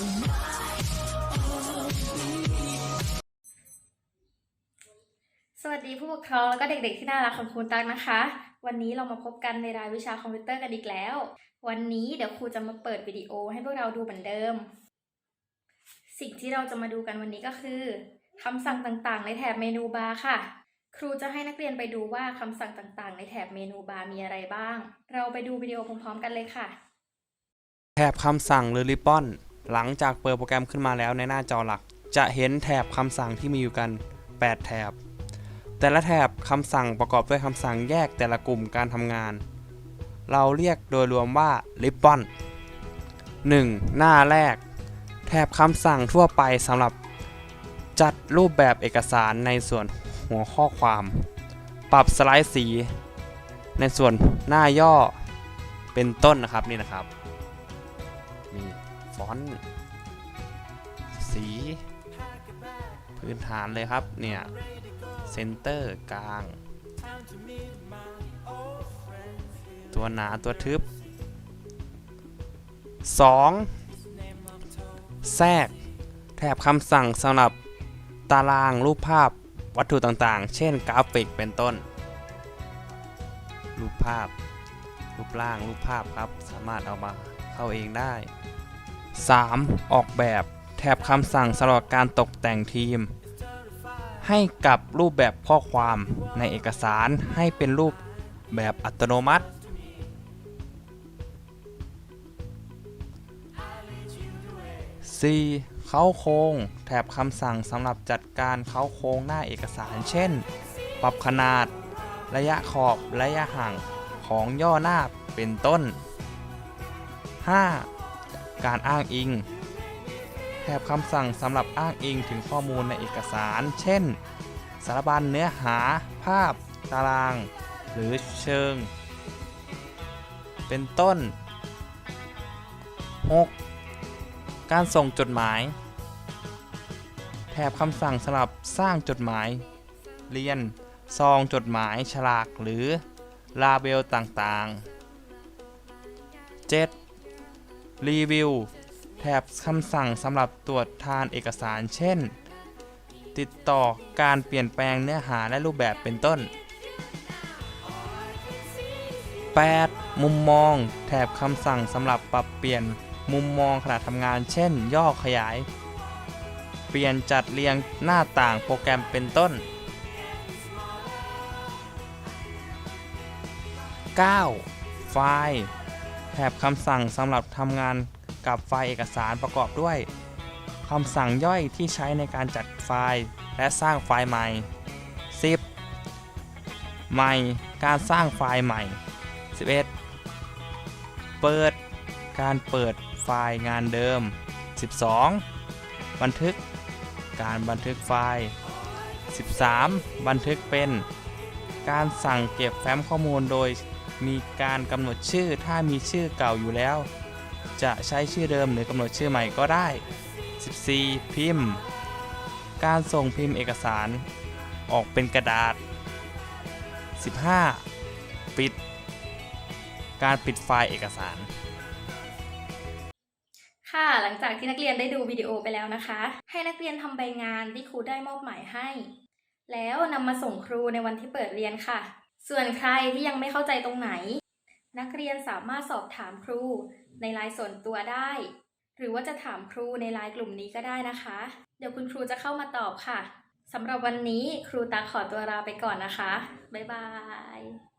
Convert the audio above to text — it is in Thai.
สวัสดีผู้ปกครองแล้วก็เด็กๆที่น่ารักของคุณตั๊กนะคะ วันนี้เรามาพบกันในรายวิชาคอมพิวเตอร์กันอีกแล้ว วันนี้เดี๋ยวครูจะมาเปิดวิดีโอให้พวกเราดูเหมือนเดิม สิ่งที่เราจะมาดูกันวันนี้ก็คือคำสั่งต่างๆ ในแถบเมนูบาร์ค่ะ ครูจะให้นักเรียนไปดูว่าคำสั่งต่างๆ ในแถบเมนูบาร์มีอะไรบ้าง เราไปดูวิดีโอพร้อมๆ กันเลยค่ะ แถบคำสั่งหรือริบบอน หลังจากเปิดโปรแกรมขึ้นมาแล้วในหน้าจอหลัก จะเห็นแถบคำสั่งที่มีอยู่กัน 8 แถบ แต่ละแถบคำสั่งประกอบด้วยคำสั่งแยกแต่ละกลุ่มการทำงาน เราเรียกโดยรวมว่าริบบอน 1. หน้าแรก แถบคำสั่งทั่วไปสำหรับ จัดรูปแบบเอกสารในส่วนหัวข้อความ ปรับสไลด์สี ในส่วนหน้าย่อเป็นต้นนะครับนี่นะครับ อนต์สี พื้นฐานเลยครับ เนี่ย เซนเตอร์กลาง ตัวหนาตัวทึบ 2. แทรก แถบคำสั่งสำหรับตารางรูปภาพวัตถุต่างๆ เช่นกราฟิกเป็นต้น รูปภาพ รูปร่างรูปภาพครับ สามารถเอามาเข้าเองได้ 3. ออกแบบแถบคำสั่งสำหรับการตกแต่งทีม ให้กับรูปแบบข้อความในเอกสารให้เป็นรูปแบบอัตโนมัติ 4. เค้าโครงแถบคำสั่งสำหรับจัดการเค้าโครงหน้าเอกสาร เช่น ปรับขนาด ระยะขอบระยะห่างของย่อหน้าเป็นต้น 5. การอ้างอิง แถบคำสั่งสำหรับอ้างอิงถึงข้อมูลในเอกสาร เช่น สารบัญเนื้อหา ภาพ ตาราง หรือเชิง เป็นต้น 6. การส่งจดหมาย แถบคำสั่งสำหรับสร้างจดหมาย เรียน ซองจดหมาย ฉลาก หรือลาเบลต่างๆ 7. รีวิว แถบคำสั่งสำหรับตรวจทานเอกสาร เช่น ติดต่อการเปลี่ยนแปลงเนื้อหาและรูปแบบเป็นต้น 8. มุมมอง แถบคำสั่งสำหรับปรับเปลี่ยนมุมมองขณะทำงาน เช่น ย่อขยาย เปลี่ยนจัดเรียงหน้าต่างโปรแกรมเป็นต้น 9. ไฟล์ แถบคำสั่งสำหรับทำงานกับไฟล์เอกสารประกอบด้วยคำสั่งย่อยที่ใช้ในการจัดไฟล์และสร้างไฟล์ใหม่ 10. ใหม่ การสร้างไฟล์ใหม่ 11. เปิด การเปิดไฟล์งานเดิม 12. บันทึก การบันทึกไฟล์ 13. บันทึกเป็น การสั่งเก็บแฟ้มข้อมูลโดย มีการกำหนดชื่อถ้ามีชื่อเก่าอยู่แล้ว จะใช้ชื่อเดิมหรือกำหนดชื่อใหม่ก็ได้ 14. พิมพ์ การส่งพิมพ์เอกสาร ออกเป็นกระดาษ 15. ปิด การปิดไฟล์เอกสาร ค่ะ หลังจากที่นักเรียนได้ดูวิดีโอไปแล้วนะคะ ให้นักเรียนทำใบงานที่ครูได้มอบหมายให้ แล้วนำมาส่งครูในวันที่เปิดเรียนค่ะ ส่วนใครที่ยังไม่เข้าใจตรงไหน นักเรียนสามารถสอบถามครูในไลน์ส่วนตัวได้ หรือว่าจะถามครูในไลน์กลุ่มนี้ก็ได้นะคะ เดี๋ยวคุณครูจะเข้ามาตอบค่ะสำหรับวันนี้ครูตาขอตัวลาไปก่อนนะคะ บ๊ายบาย